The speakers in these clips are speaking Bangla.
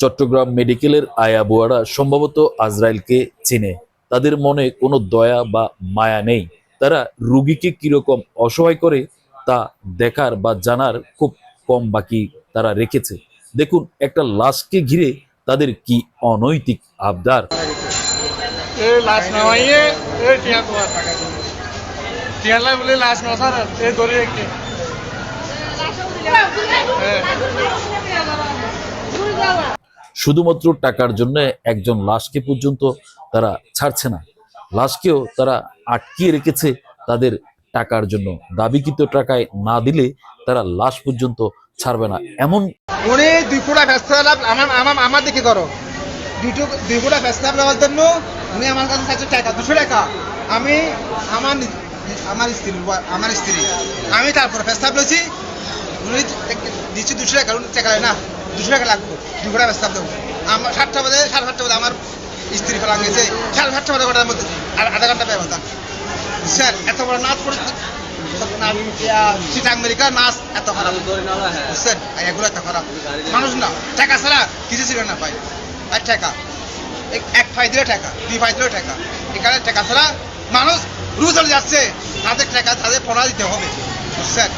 চট্টগ্রাম মেডিকেলের আয়া বুয়ারা সম্ভবত আজরাইলকে চিনে। তাদের মনে কোনো দয়া বা মায়া নেই। তারা রুগীকে কীরকম অসহায় করে তা দেখার বা জানার খুব কম বাকি তারা রেখেছে। দেখুন একটা লাশকে ঘিরে তাদের কি অনৈতিক আবদার? লাশ শুধুমাত্র টাকার জন্য একজন লাশকে পর্যন্ত তারা ছাড়ছে না। লাশকেও তারা আটকিয়ে রেখেছে তাদের টাকার জন্য। দাবিকৃত টাকায় না দিলে তারা লাশ পর্যন্ত ছাড়বে না। এমন উনি দুই ফুটা ফেস্তাব আমার আমার আমার দিকে করো দুটো দুই ফুটা ফেস্তাব দেওয়ার জন্য উনি আমার কাছে চাইছে টাকা, দুশো টাকা। আমি আমার আমার স্ত্রী আমার স্ত্রী। আমি তারপর ফেস্তাব লইছি। উনি দিচ্ছি দুশো টাকা, উনি টাকা না। দুশো টাকা লাগবে। দুই ফুটা ফেস্তাব দেবো। আমার সাতটা বাজে, সাড়ে সাতটা বাজে আমার স্ত্রী ফেলা গেছে সাড়ে সাতটা বাজে ঘণ্টার মধ্যে, আর আধা ঘণ্টা ব্যবধান স্যার, এত বড় নাচ করে নাচ এত খারাপ। আর এগুলো এত খারাপ। মানুষ না, টাকা ছাড়া না আর টাকা। এক- টাকা, দুই দিলেও টাকা। এখানে টাকা ছাড়া মানুষ রু চলে যাচ্ছে। তাদের টাকা, তাদের পড়া দিতে হবে। বুঝছেন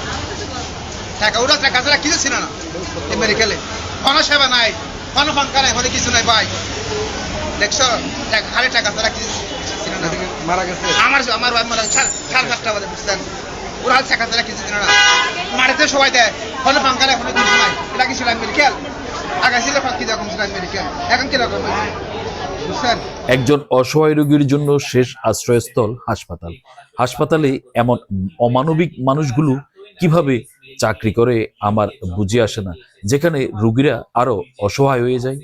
টাকা ওরা টাকা ছাড়া কিছু ছিল না? আমেরিকালে কোনো সেবা নাই কোনো ফাঙ্কা নাই কোনো কিছু নাই ভাই। দেখছ? খালি টাকা ছাড়া কিছু ছিল না? মারা গেছে। আমার আমার ভাই মারা সাড়ে সাড়ে সাতটা বাজে বুঝছেন ওরা টাকা ছাড়া কিছু দিন না। মাটিতে সবাই দেয় কোনো ফাঙ্কা নেই কোনো কিছু নাই। এটা কি ছিল মেডিকেল আগে ছিল ফাঁকি যখন ছিল মেডিকেল এখন কীরকম একজন অসহায় রোগীর জন্য শেষ আশ্রয়স্থল হাসপাতাল। হাসপাতালে এমন অমানবিক মানুষগুলো কীভাবে চাকরি করে আমার বুঝে আসে না। যেখানে রুগীরা আরও অসহায় হয়ে যায়